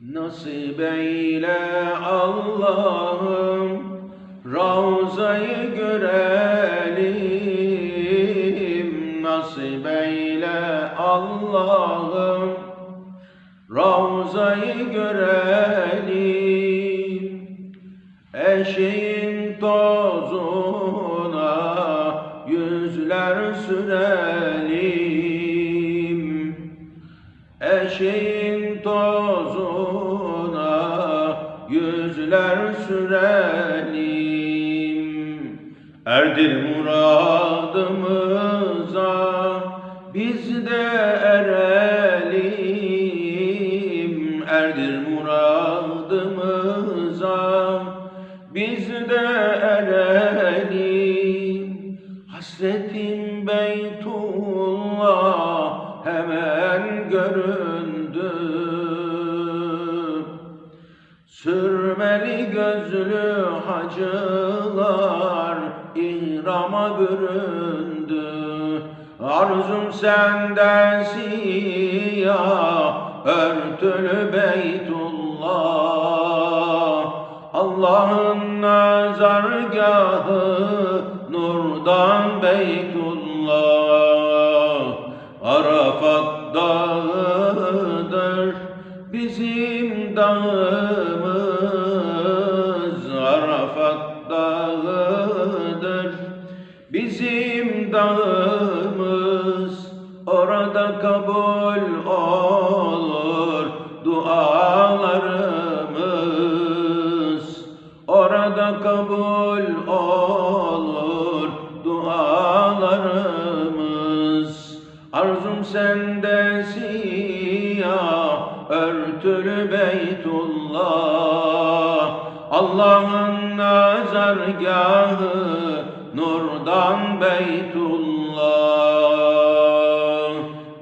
Nasip eyle Allah'ım Ravzayı görelim. Nasip eyle Allah'ım Ravzayı görelim. Eşeğin tozuna Eşeğin tozuna yüzler sürelim. Erdir muradımıza biz de erelim. Erdir muradımıza biz de erelim. Hasretim Beytullah hemen göründü Sürmeli gözlü hacılar ihrama büründü. Arzum senden siyah örtülü Beytullah. Allah'ın nazargahı nurdan Beytullah Arafat dağıdır bizim dağımız. Arafat dağıdır bizim dağımız. Orada kabul olur dualarımız. Orada kabul olur sende siyah örtülü Beytullah. Allah'ın nazargahı nurdan Beytullah.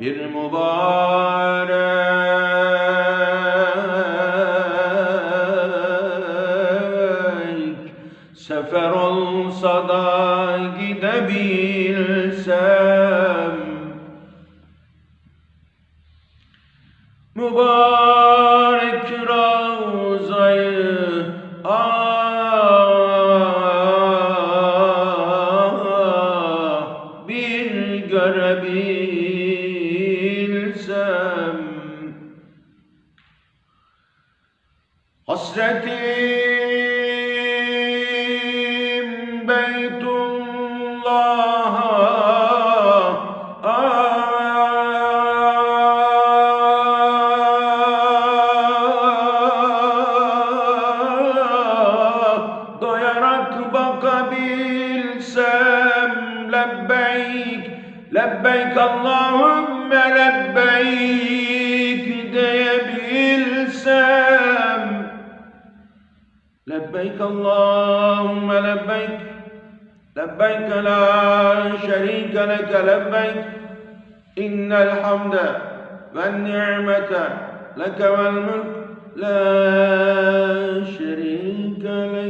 Bir mübarek Sefer olsa da gidebilsem Mübarek Ravzayı ah, bir görebilsem. Hasretim Lebbeyk, lebbeyk Allahümme lebbeyk diyebilsem لبيك اللهم لبيك لبيك لا شريك لك لبيك إن الحمد والنعمة لك والملك لا شريك لك.